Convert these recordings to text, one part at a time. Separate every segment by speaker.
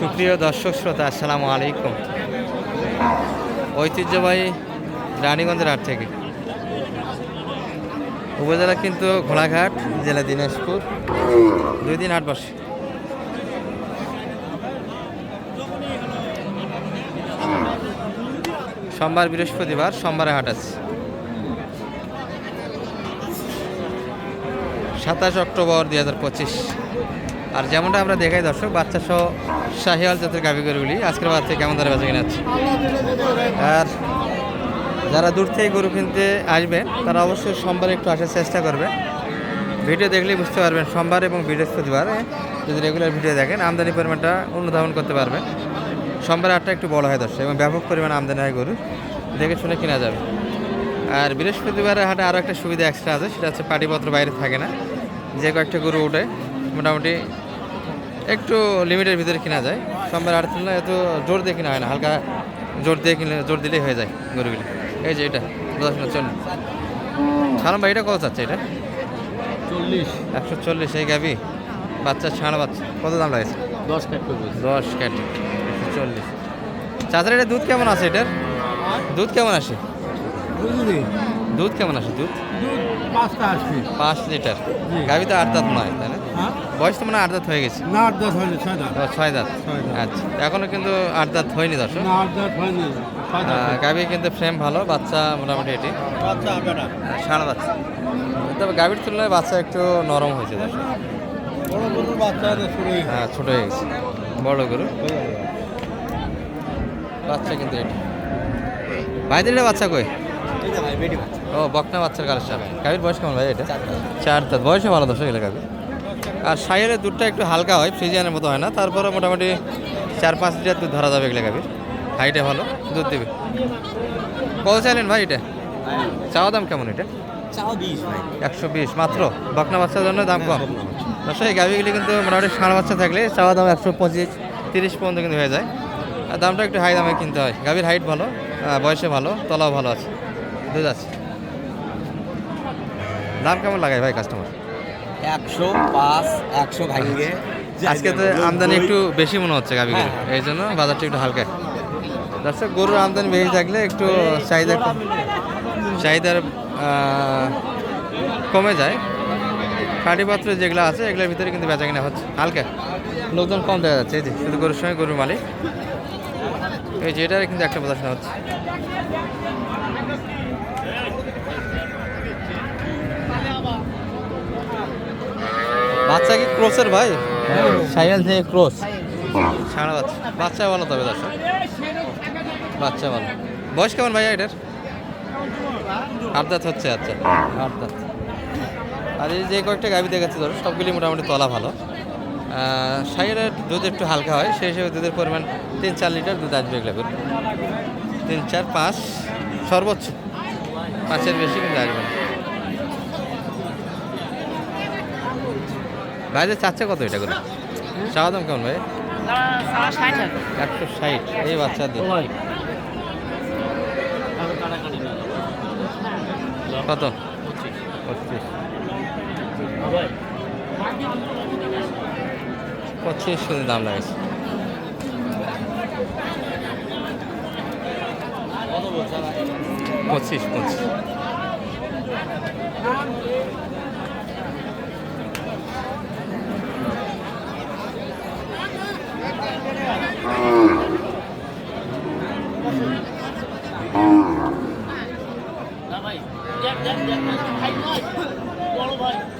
Speaker 1: সুপ্রিয় দর্শক শ্রোতা, আসসালামু আলাইকুম। ঐতিহ্যবাহী রানীগঞ্জের হাট থেকে। উপজেলা কিন্তু ঘোড়াঘাট, জেলা দিনাজপুর। দুই দিন হাট বসে সোমবার বৃহস্পতিবার, সোমবারে হাট আছে। সাতাশ অক্টোবর দুই হাজার পঁচিশ। আর যেমনটা আমরা দেখাই দর্শক, বাচ্চা সহ শাহিয়াল জাতের গাভি গরুগুলি, আজকের বাচ্চা কেমন ধরে বেঁচে কিনা আর যারা দূর থেকে গরু কিনতে আসবেন, তারা অবশ্যই সোমবার একটু আসার চেষ্টা করবে। ভিডিও দেখলেই বুঝতে পারবেন, সোমবার এবং বৃহস্পতিবার যদি রেগুলার ভিডিও দেখেন, আমদানি পরিমাণটা অনুধাবন করতে পারবেন। সোমবার আটটা একটু বড় হয় দর্শক, এবং ব্যাপক পরিমাণ আমদানি হয় গরু। দেখে শুনে কেনা যাবে। আর বৃহস্পতিবারের হাটে আরও একটা সুবিধা এক্সট্রা আছে, সেটা হচ্ছে পাটিপত্র বাইরে থাকে না। যে কয়েকটা গরু ওঠে মোটামুটি একটু লিমিটের ভিতরে কেনা যায়। সোমবার হাটের তুলনায় এত জোর দিয়ে কেনা হয় না হালকা জোর দিয়ে কিনলে জোর দিলেই হয়ে যায় গরুগুলি। এই যে এটা দশ মিনিট চল সালাম ভাই এটা কত চাচ্ছে এটা?
Speaker 2: চল্লিশ।
Speaker 1: একশো চল্লিশ এই গাবি বাচ্চা ছাড়া বাচ্চা কত দাম লাগছে
Speaker 2: দশ কাঠ
Speaker 1: দশ ক্যাটি একশো চল্লিশ। চাচার এটা দুধ কেমন আছে এটার? দুধ কেমন আসে? দুধ কেমন আসে দুধ? পাঁচ লিটার। গাভি তো আট দাঁত নয় তাই না?
Speaker 2: হ্যাঁ।
Speaker 1: বয়স তো মানে আট দাঁত হয়ে গেছে।
Speaker 2: না আট দশ হয়নি ছয় দাঁত।
Speaker 1: ছয় দাঁত। আচ্ছা এখনও কিন্তু আট দাঁত হয়নি দর্শক।
Speaker 2: না আট দশ হয়নি
Speaker 1: গাভি কিন্তু ফ্রেম ভালো বাচ্চা মোটামুটি এটি।
Speaker 2: বাচ্চা হবে না।
Speaker 1: সারা বাচ্চা। তবে গাভির তুলনায় বাচ্চা একটু নরম হয়েছে দর্শক।
Speaker 2: বড় গরুর বাচ্চা
Speaker 1: হ্যাঁ ছোট হয়ে গেছে। বড় গরু। বাচ্চা কিন্তু এটি। ভাইদের বাচ্চা কই? ও বকনা বাচ্চার কালেকশন। গাভীর বয়স কেমন ভাই এটা? চার দাঁত। বয়সে ভালো দর্শক এলে গাভী আর সাইয়ের দুধটা একটু হালকা হয় ফ্রিজিয়ানের মতো হয় না। তারপরে মোটামুটি চার পাঁচ লিটার দুধ ধরা যাবে এগুলো গাভীর। হাইটে ভালো দুধ দেবে। কত চাইলেন ভাই এটা? চাওয়া দাম কেমন এটা? একশো বিশ মাত্র? বকনা বাচ্চার জন্য দাম কম। সেই গাভীগুলি কিন্তু মোটামুটি ষাঁড় বাচ্চা থাকলে চাওয়া দাম একশো পঁচিশ তিরিশ পর্যন্ত কিন্তু হয়ে যায়। আর দামটা একটু হাই দামে কিনতে হয়। গাভীর হাইট ভালো বয়সে ভালো তলাও ভালো আছে দুধ আছে। দাম কেমন লাগায় ভাই কাস্টমার
Speaker 2: একশো পাঁচ একশো ভাঙিয়ে
Speaker 1: আজকে তো আমদানি একটু বেশি মনে হচ্ছে গাভীগুলো এই জন্য বাজারটা একটু হালকা। দর্শক গরুর আমদানি বেশি থাকলে একটু চাহিদা চাহিদার কমে যায়। পাটিপত্র যেগুলো আছে এগুলোর ভিতরে কিন্তু বেচা কিনা হচ্ছে হালকা। লোকজন কম দেখা যাচ্ছে এই যে শুধু গরুর সঙ্গে গরুর মালিক। এই যে এটার কিন্তু একটা প্রদর্শন হচ্ছে। বাচ্চা কি ক্রোসের ভাই? সাইকেল থেকে ক্রস। সাড়ে বাচ্চা। বাচ্চা ভালো তবে দর্শক। বাচ্চা ভালো। বয়স কেমন ভাইয়া এটার? আট দাঁত হচ্ছে আচ্ছা। আট দাঁত আর এই যে কয়েকটা গাভি দেখাচ্ছে ধরো সবগুলি মোটামুটি তলা ভালো। সাইকেলের দুধ একটু হালকা হয় সেই হিসেবে দুধের পরিমাণ তিন চার লিটার দুধ আসবে এগুলো করে তিন চার পাঁচ সর্বোচ্চ। পাঁচের বেশি কিন্তু আসবে না। ভাইদের চাচ্ছে কত এটা করে? চাওয়া দাম কেমন ভাই? একশো ষাট। এই বাচ্চাদের কত? পঁচিশ। পঁচিশ শুধু দাম লাগেছে পঁচিশ পঁচিশ। Dan kita.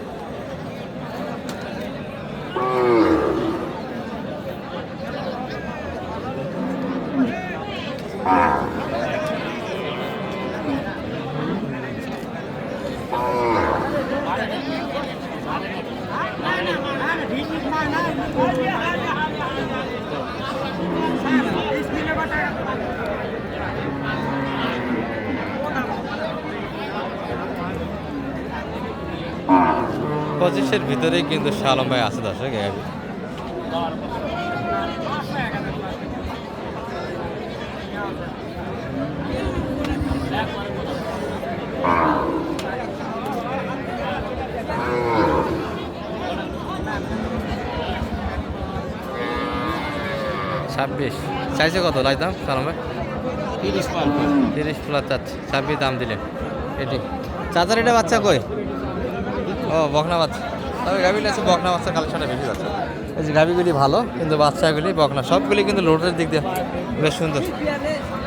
Speaker 1: পঁচিশের ভিতরেই কিন্তু শালম ভাই আছে দর্শক ছাব্বিশ। চাইছে কত লাই দাম সালাম ভাই?
Speaker 2: তিরিশ
Speaker 1: তিরিশ প্লাস চাচ্ছে। ছাব্বিশ দাম দিলেন। এটি। চাচার এটা বাচ্চা কই? ও বকনা বাচ্চা তবে গাভিগুলি আছে বকনা বাচ্চার কালেকশনটা বেশি যাচ্ছে। এই যে গাভিগুলি ভালো কিন্তু বাচ্চাগুলি বকনা সবগুলি কিন্তু লোডের দিক দিয়ে বেশ সুন্দর।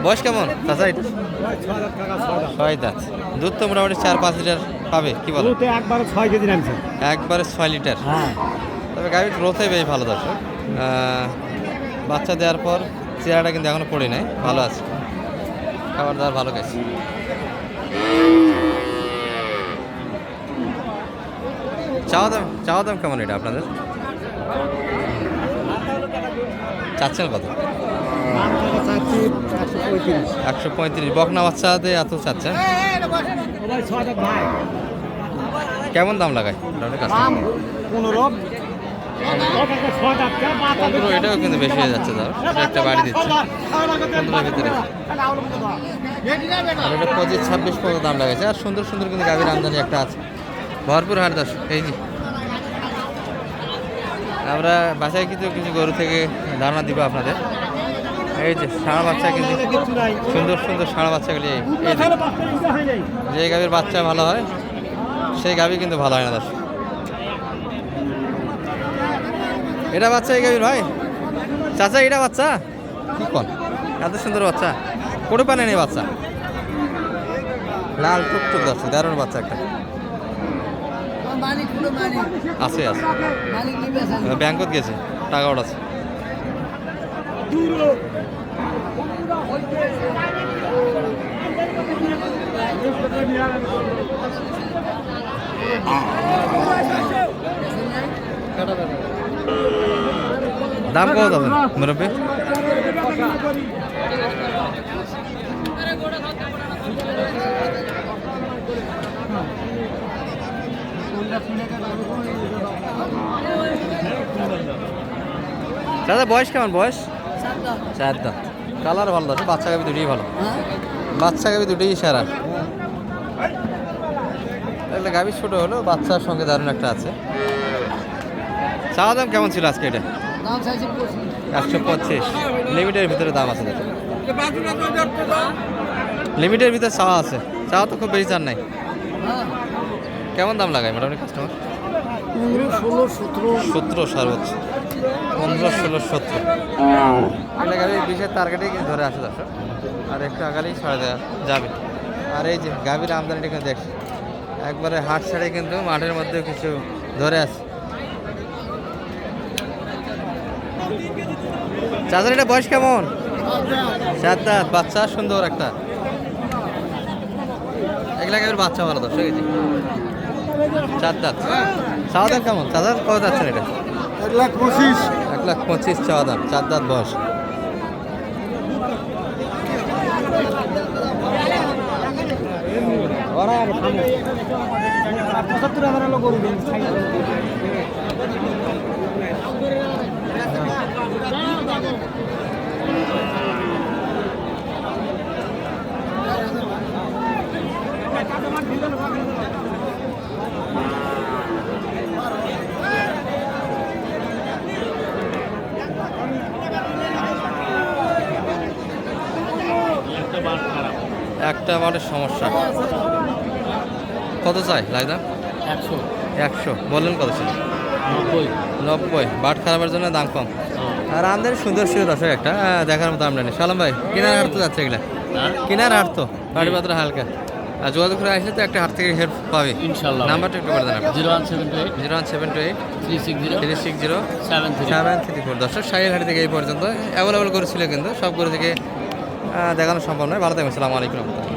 Speaker 1: বয়স কেমন? চাচা এটা? ছয় দাঁত। দুধ তো মোটামুটি চার পাঁচ লিটার পাবে কি বলো?
Speaker 2: একবারে ছয় কেজি নামছে
Speaker 1: একবারে ছয় লিটার।
Speaker 2: হ্যাঁ।
Speaker 1: তবে গাভির গ্রোথে বেশ ভালো দর্শক। বাচ্চা দেওয়ার পর চেহারাটা কিন্তু এখনও পড়ে নাই ভালো আছে। খাবার দাবার ভালো গেছে চাওয়া দাম চাওয়া দাম কেমন এটা আপনাদের? চাচ্ছেন কত? একশো পঁয়ত্রিশ। বকনা বাচ্চাতে এত চাচ্ছেন? কেমন দাম লাগায়?
Speaker 2: পনেরো।
Speaker 1: পনেরো এটাও কিন্তু বেশি হয়ে যাচ্ছে ধর। একটা বাড়ি দিচ্ছে। পনেরোর ভিতরে। এটা পঁচিশ ছাব্বিশ পর্যন্ত দাম লাগাইছে। আর সুন্দর সুন্দর কিন্তু গাভীর আমদানি একটা আছে। ভরপুর হাট দশ এই যে। আমরা বাসায় কিন্তু কিছু গরু থেকে ধারণা দিব আপনাদের। এই যে, ষাঁড় বাচ্চা কিন্তু সুন্দর সুন্দর ষাঁড় বাচ্চাগুলি যে। গাভীর বাচ্চা ভালো হয়, সেই গাভী কিন্তু ভালো হয় না দর্শক। এটা বাচ্চা এই গাভীর ভাই? চাচা, এটা বাচ্চা? কি কন? এত সুন্দর বাচ্চা। করে পানে নেই বাচ্চা। লাল টুকটুক যাচ্ছে দারুণ বাচ্চা একটা। আছে আছে।
Speaker 3: আছে
Speaker 1: ব্যাংকত গেছে টাকা ওঠাছে দাম কত আছে মুরব্বী? দাদা বয়স কেমন বয়স? চার দাঁত কালার ভালো আছে বাচ্চা গাবি দুটোই ভালো। বাচ্চা গাবি দুটোই সেরা। তাহলে গাবি ছোটো হলো বাচ্চার সঙ্গে দারুণ একটা আছে। চাওয়া দাম কেমন ছিল আজকে এটা? একশো পঁচিশ। লিমিটের ভিতরে দাম আছে লিমিটের ভিতরে চাওয়া আছে। চাওয়া তো খুব বেশি চান নাই।
Speaker 3: হ্যাঁ।
Speaker 1: কেমন দাম লাগায় মোটামুটি কাস্টমার
Speaker 3: ষোলো সতেরো
Speaker 1: সতেরো সর্বোচ্চ পনেরো, ষোলো, সতেরো। এটা গাড়ি বিশের টার্গেটে ধরে আসে দর্শক। আর একটু আগালেই ছড়া দেওয়া যাবে। আর এই যে গাভীর আমদানিটা কিন্তু দেখ একবারে হাট ছাড়ে কিন্তু মাঠের মধ্যে কিছু ধরে আছে। চাচার এটা বয়স কেমন? চার দাঁত, বাচ্চা, সুন্দর একটা। এগুলা গাভীর বাচ্চা ভালো দর্শক চার দাঁত। চাওয়া দাম কেমন? চাচার কত যাচ্ছেন এটা?
Speaker 2: এক লাখ পঁচিশ।
Speaker 1: এক লাখ পঁচিশ চাওয়া দাম চার দাঁত বয়স।
Speaker 2: পঁচাত্তর হাজার হলো
Speaker 1: একটা মাঠের সমস্যা। কত চাই লাইদা
Speaker 2: একশো।
Speaker 1: একশো। বললেন কত ছিল
Speaker 2: নব্বই।
Speaker 1: নব্বই। বাট খারাপের জন্য দাম কম। আর আমাদের সুন্দর সুন্দর দর্শক একটা দেখার মতো আমরা নেই। সালাম ভাই কিনার হাট তো যাচ্ছে এগুলা। কিনার হাট তো গাড়ি পাত্র হালকা। আর যোগাযোগ করে আসলে তো একটা হাট থেকে হেল্প পাবে।
Speaker 2: ইনশাল্লাহ
Speaker 1: নাম্বারটা একটু করে দেন
Speaker 2: zero one seven two eight.
Speaker 1: Zero one seven two eight.
Speaker 2: Three six zero.
Speaker 1: Three six zero.
Speaker 2: Seven three
Speaker 1: seven three four. দর্শক সাইয়ের থেকে এই পর্যন্ত অ্যাভেলেবল করেছিল কিন্তু সব করে থেকে দেখানো সম্ভব নয়। ভালো থাকবেন। সালামু আলাইকুম